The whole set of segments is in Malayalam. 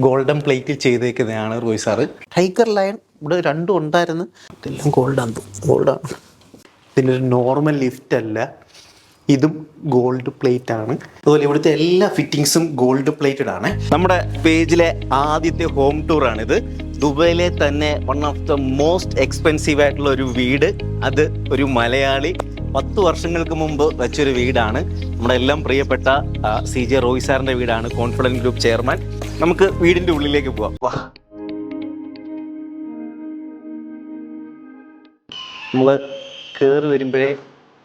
ഗോൾഡൻ പ്ലേറ്റിൽ ചെയ്തേക്കുന്നതാണ് റോയ് സാറ്. ടൈഗർ ലയൺ ഇവിടെ രണ്ടും ഉണ്ടായിരുന്നു. ഇതെല്ലാം ഗോൾഡാണ്. ഗോൾഡാണ്. ഇതിനൊരു നോർമൽ ലിഫ്റ്റ് അല്ല. ഇതും ഗോൾഡ് പ്ലേറ്റ് ആണ്. അതുപോലെ ഇവിടുത്തെ എല്ലാ ഫിറ്റിങ്സും ഗോൾഡ് പ്ലേറ്റഡ് ആണ്. നമ്മുടെ പേജിലെ ആദ്യത്തെ ഹോം ടൂർ ആണിത്. ദുബൈയിലെ തന്നെ one of the most expensive ആയിട്ടുള്ള ഒരു വീട്. അത് ഒരു മലയാളി പത്ത് വർഷങ്ങൾക്ക് മുമ്പ് വെച്ചൊരു വീടാണ്. നമ്മുടെ എല്ലാം പ്രിയപ്പെട്ട സി ജെ റോയ് സാറിന്റെ വീടാണ്. കോൺഫിഡന്റ് ഗ്രൂപ്പ് ചെയർമാൻ നമുക്ക് വീടിന്റെ ഉള്ളിലേക്ക് പോവാം. വാ. നമ്മൾ കയറി വരുമ്പോഴേ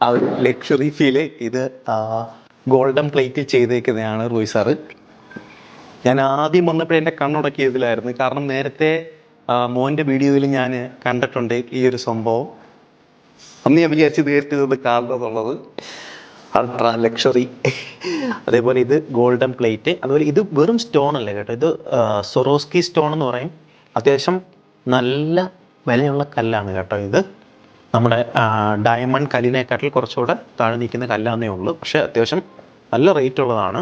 ആ ഒരു ലക്ഷറി ഫീൽ ഇത് ഗോൾഡൻ പ്ലേറ്റിൽ ചെയ്തേക്കുന്നതാണ് റോയ് സാറ്. ഞാൻ ആദ്യം വന്നപ്പോഴേ എന്റെ കണ്ണുടക്കിയതിലായിരുന്നു കാരണം നേരത്തെ മോന്റെ വീഡിയോയിൽ ഞാൻ കണ്ടിട്ടുണ്ട് ഈ ഒരു സംഭവം. അന്ന് ഞാൻ വിചാരിച്ച് നേരിട്ട് ഇത് കാണുന്നതുള്ളത് അൾട്രാ ലക്ഷറി അതേപോലെ ഇത് ഗോൾഡൻ പ്ലേറ്റ് അതുപോലെ ഇത് വെറും സ്റ്റോൺ അല്ല കേട്ടോ. ഇത് സൊറോസ്കി സ്റ്റോൺ എന്ന് പറയും. അത്യാവശ്യം നല്ല വിലയുള്ള കല്ലാണ് കേട്ടോ ഇത്. നമ്മുടെ ഡയമണ്ട് കല്ലിനെക്കാട്ടിൽ കുറച്ചുകൂടെ താഴെ നിൽക്കുന്ന കല്ലാന്നേ ഉള്ളൂ. പക്ഷേ അത്യാവശ്യം നല്ല റേറ്റ് ഉള്ളതാണ്.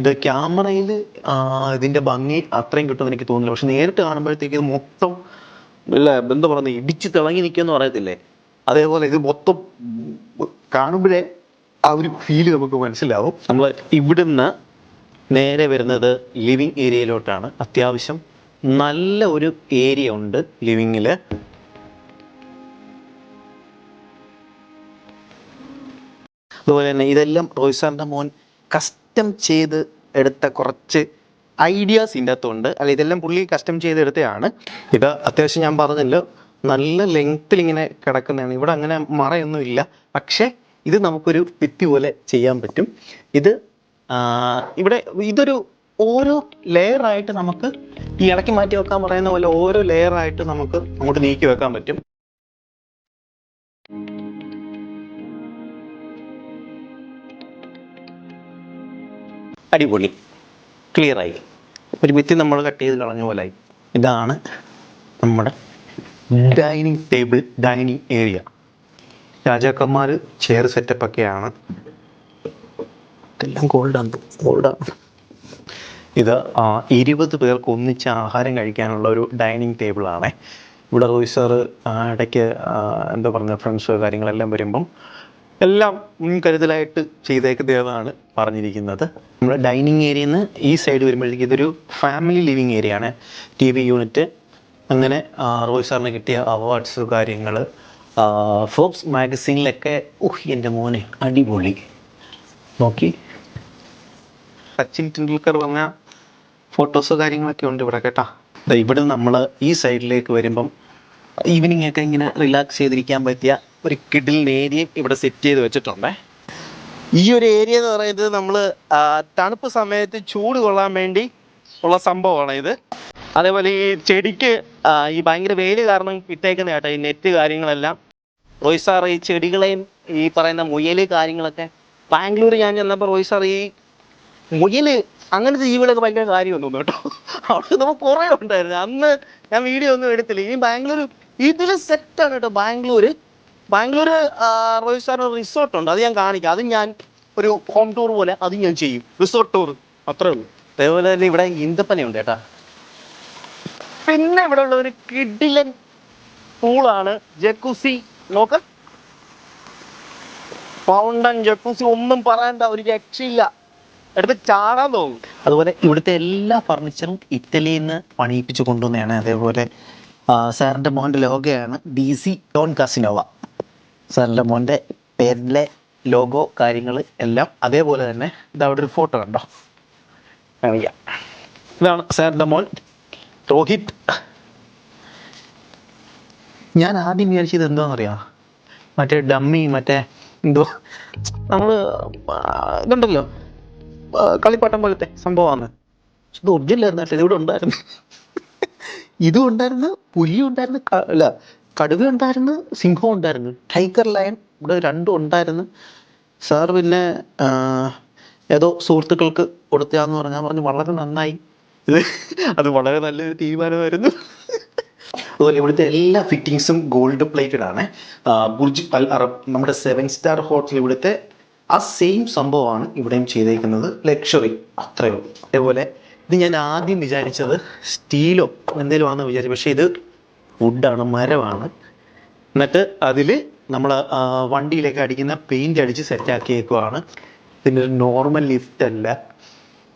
ഇത് ക്യാമറയിൽ ഇതിന്റെ ഭംഗി അത്രയും കിട്ടുമെന്ന് എനിക്ക് തോന്നുന്നില്ല. പക്ഷെ നേരിട്ട് കാണുമ്പോഴത്തേക്ക് ഇത് മൊത്തം ഇല്ല എന്താ പറയുന്നത് ഇടിച്ച് തിളങ്ങി നിൽക്കുമെന്ന് പറയത്തില്ലേ? അതേപോലെ ഇത് മൊത്തം കാണുമ്പോഴേ ആ ഒരു ഫീൽ നമുക്ക് മനസ്സിലാവും. നമ്മൾ ഇവിടുന്ന് നേരെ വരുന്നത് ലിവിങ് ഏരിയയിലോട്ടാണ് അത്യാവശ്യം നല്ല ഒരു ഏരിയ ഉണ്ട് ലിവിങ്ങിൽ അതുപോലെ തന്നെ ഇതെല്ലാം റോയ് സാറിന്റെ മോൻ കസ്റ്റം ചെയ്ത് എടുത്ത കുറച്ച് ഐഡിയാസ് ഇതിന്റെ അകത്തുണ്ട്. അല്ല ഇതെല്ലാം പുള്ളി കസ്റ്റം ചെയ്തെടുത്തതാണ് ഇത് അത്യാവശ്യം ഞാൻ പറഞ്ഞല്ലോ നല്ല ലെങ്ത്തിൽ ഇങ്ങനെ കിടക്കുന്നതാണ്. ഇവിടെ അങ്ങനെ മറയൊന്നും ഇല്ല പക്ഷേ ഇത് നമുക്കൊരു ഭിത്തി പോലെ ചെയ്യാൻ പറ്റും. ഇത് ഇവിടെ ഇതൊരു ഓരോ ലെയർ ആയിട്ട് നമുക്ക് ഈ ഇടയ്ക്ക് മാറ്റി വെക്കാൻ പറയുന്ന പോലെ ഓരോ ലെയർ ആയിട്ട് നമുക്ക് അങ്ങോട്ട് നീക്കി വെക്കാൻ പറ്റും. അടിപൊളി. ക്ലിയറായി ഒരു ഭിത്തി നമ്മൾ കട്ട് ചെയ്ത് കളഞ്ഞ ആയി. ഇതാണ് നമ്മുടെ ഡൈനിങ് ടേബിൾ ഡൈനിങ് ഏരിയ രാജാക്കന്മാർ ചെയർ സെറ്റപ്പ് ഒക്കെയാണ്. ഇതെല്ലാം ഗോൾഡാണ് ഗോൾഡാണ് ഇത് ഇരുപത് പേർക്ക് ഒന്നിച്ച് ആഹാരം കഴിക്കാനുള്ള ഒരു ഡൈനിങ് ടേബിളാണേ ഇവിടെ റോയ് സാറ് ഇടയ്ക്ക് എന്താ പറഞ്ഞ ഫ്രണ്ട്സ് കാര്യങ്ങളെല്ലാം വരുമ്പം എല്ലാം മുൻകരുതലായിട്ട് ചെയ്തേക്കുന്നതാണ് പറഞ്ഞിരിക്കുന്നത്. നമ്മുടെ ഡൈനിങ് ഏരിയയിൽ നിന്ന് ഈ സൈഡ് വരുമ്പോഴത്തേക്ക് ഇതൊരു ഫാമിലി ലിവിങ് ഏരിയ ആണ്. ടി വി യൂണിറ്റ് അങ്ങനെ റോയ് സാറിന് കിട്ടിയ അവാർഡ്സ് കാര്യങ്ങൾ ഫോബ്സ് മാഗസീനിലൊക്കെ ഉഹ് എന്റെ മോനെ അടിപൊളി. നോക്കി. സച്ചിൻ ടെണ്ടുൽക്കർ പറഞ്ഞ ഫോട്ടോസ് കാര്യങ്ങളൊക്കെ ഉണ്ട് ഇവിടെ കേട്ടാ. ഇവിടെ നമ്മൾ ഈ സൈഡിലേക്ക് വരുമ്പം ഈവനിങ് ഒക്കെ ഇങ്ങനെ റിലാക്സ് ചെയ്തിരിക്കാൻ പറ്റിയ ഒരു കിഡിൽ ഏരിയ ഇവിടെ സെറ്റ് ചെയ്ത് വെച്ചിട്ടുണ്ടേ. ഈ ഒരു ഏരിയ എന്ന് പറയുന്നത് നമ്മൾ തണുപ്പ് സമയത്ത് ചൂട് കൊള്ളാൻ വേണ്ടി ഉള്ള സംഭവമാണ് ഇത്. അതേപോലെ ഈ ചെടിക്ക് ഈ ഭയങ്കര വെയിൽ കാരണം ഇട്ടേക്കുന്ന കേട്ടോ ഈ നെറ്റ് കാര്യങ്ങളെല്ലാം. റോയ് സാർ ഈ ചെടികളെയും ഈ പറയുന്ന മുയൽ കാര്യങ്ങളൊക്കെ. ബാംഗ്ലൂർ ഞാൻ ചെന്നപ്പോൾ റോയ് സാർ ഈ മുയൽ അങ്ങനത്തെ ജീവികളൊക്കെ ഭയങ്കര കാര്യം കേട്ടോ. അവിടെ നമുക്ക് കുറേ ഉണ്ടായിരുന്നു. അന്ന് ഞാൻ വീഡിയോ ഒന്നും എടുത്തില്ല. ഇനി ബാംഗ്ലൂർ ഇതൊരു സെറ്റാണ് കേട്ടോ ബാംഗ്ലൂർ ബാംഗ്ലൂർ റോയ് സാറിന് റിസോർട്ട് ഉണ്ട്. അത് ഞാൻ കാണിക്കാം. അത് ഞാൻ ഒരു ഹോം ടൂർ പോലെ അത് ഞാൻ ചെയ്യും. റിസോർട്ട് ടൂർ അത്രേ ഉള്ളൂ. അതേപോലെ തന്നെ ഇവിടെ ഈന്തപ്പനയുണ്ട് കേട്ടാ. പിന്നെ ഇവിടെ ഉള്ള ഒരു കിഡിലൻ പൂളാണ് ജക്കുസി. നോക്ക്. പൗണ്ടൻ ജക്കുസി ഒന്നും പറയണ്ട ഒരു രക്ഷയില്ല. എടുത്ത് ചാടാൻ തോന്നും. അതുപോലെ ഇവിടുത്തെ എല്ലാ ഫർണിച്ചറും ഇറ്റലിയിൽ നിന്ന് പണിയിപ്പിച്ച് കൊണ്ടുവന്നതാണ്. അതേപോലെ സാറിന്റെ മോന്റെ ലോഗോയാണ് ഡി സി ഡോൺ കാസിനോവ സാറിന്റെ മോന്റെ പേരിലെ ലോഗോ കാര്യങ്ങൾ എല്ലാം അതേപോലെ തന്നെ ഇത് അവിടെ ഒരു ഫോട്ടോ കണ്ടോ? ഇതാണ് സാറിന്റെ മോൻ രോഹിത്. ഞാൻ ആദ്യം വിചാരിച്ചത് എന്താണെന്നറിയാം മറ്റേ ഡമ്മി മറ്റേ എന്തോ നമ്മൾ ഇതുണ്ടല്ലോ കളിപ്പാട്ടം പോലത്തെ സംഭവമാണ് പക്ഷെ ഇത് ഒറിജിനൽ ഇതിവിടെ ഉണ്ടായിരുന്നു. ഇതും ഉണ്ടായിരുന്നു പുലി ഉണ്ടായിരുന്നു അല്ല കടുവ ഉണ്ടായിരുന്നു സിംഹം ഉണ്ടായിരുന്നു. ടൈഗർ ലയൺ ഇവിടെ രണ്ടും ഉണ്ടായിരുന്നു. സാർ പിന്നെ ഏതോ സുഹൃത്തുക്കൾക്ക് കൊടുത്തു പറഞ്ഞാൽ പറഞ്ഞു വളരെ നന്നായി. അത് വളരെ നല്ലൊരു തീരുമാനമായിരുന്നു. അതുപോലെ ഇവിടുത്തെ എല്ലാ ഫിറ്റിങ്സും ഗോൾഡ് പ്ലേറ്റഡ് ആണ്. ബുർജ് അൽ അറബ് നമ്മുടെ സെവൻ സ്റ്റാർ ഹോട്ടൽ ഇവിടുത്തെ ആ സെയിം സംഭവമാണ് ഇവിടെയും ചെയ്തേക്കുന്നത്. ലക്ഷറി അത്രയേ ഉള്ളൂ. അതേപോലെ ഇത് ഞാൻ ആദ്യം വിചാരിച്ചത് സ്റ്റീലോ എന്തെങ്കിലും ആണെന്ന് വിചാരിച്ചു. പക്ഷേ ഇത് വുഡാണ് മരമാണ്. എന്നിട്ട് അതിൽ നമ്മൾ വണ്ടിയിലേക്ക് അടിക്കുന്ന പെയിന്റ് അടിച്ച് സെറ്റാക്കിയേക്കുവാണ് ഇതിന്റെ ഒരു നോർമൽ ലിഫ്റ്റ് അല്ല.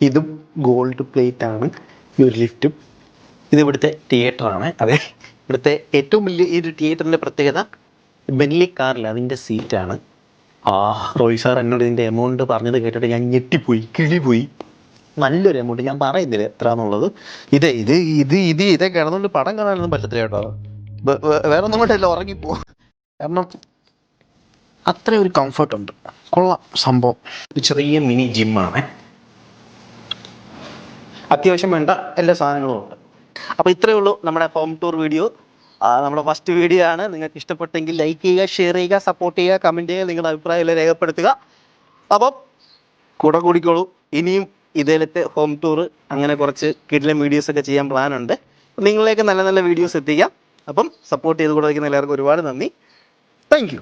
ഇതും ഗോൾഡ് പ്ലേറ്റ് ആണ്. ഈ ഒരു ലിഫ്റ്റും ഇത് ഇവിടുത്തെ തിയേറ്ററാണ് അതെ. ഇവിടുത്തെ ഏറ്റവും വലിയ ഈ ഒരു തിയേറ്ററിന്റെ പ്രത്യേകത ബെന്നി കാറിൽ അതിന്റെ സീറ്റാണ് ആ റോയ് സാർ എന്നോട് ഇതിന്റെ എമൗണ്ട് പറഞ്ഞത് കേട്ടിട്ട് ഞാൻ ഞെട്ടിപ്പോയി കിളിപോയി. നല്ലൊരു എമൗണ്ട് ഞാൻ പറയുന്നില്ല എത്ര എന്നുള്ളത് ഇത് ഇത് ഇത് ഇത് ഇതേ കിടന്നുകൊണ്ട് പടം കാണാനൊന്നും പറ്റത്തില്ല കേട്ടോ. വേറെ ഒന്നും കൊണ്ടല്ല ഉറങ്ങിപ്പോ. കാരണം അത്ര ഒരു കംഫർട്ട് ഉണ്ട്. കൊള്ളാം സംഭവം. ഒരു ചെറിയ മിനി ജിമ്മാണ് അത്യാവശ്യം വേണ്ട എല്ലാ സാധനങ്ങളും ഉണ്ട്. അപ്പോൾ ഇത്രയേ ഉള്ളൂ നമ്മുടെ ഹോം ടൂർ വീഡിയോ നമ്മുടെ ഫസ്റ്റ് വീഡിയോ ആണ്. നിങ്ങൾക്ക് ഇഷ്ടപ്പെട്ടെങ്കിൽ ലൈക്ക് ചെയ്യുക ഷെയർ ചെയ്യുക സപ്പോർട്ട് ചെയ്യുക കമന്റ് ചെയ്യുക നിങ്ങളുടെ അഭിപ്രായം രേഖപ്പെടുത്തുക. അപ്പം കൂടെ കൂടിക്കോളൂ. ഇനിയും ഇതേലത്തെ ഹോം ടൂർ അങ്ങനെ കുറച്ച് കിഡിലും വീഡിയോസ് ഒക്കെ ചെയ്യാൻ പ്ലാൻ ഉണ്ട്. നിങ്ങളിലേക്ക് നല്ല നല്ല വീഡിയോസ് എത്തിക്കാം. അപ്പം സപ്പോർട്ട് ചെയ്ത് കൂടെ എല്ലാവർക്കും ഒരുപാട് നന്ദി. താങ്ക്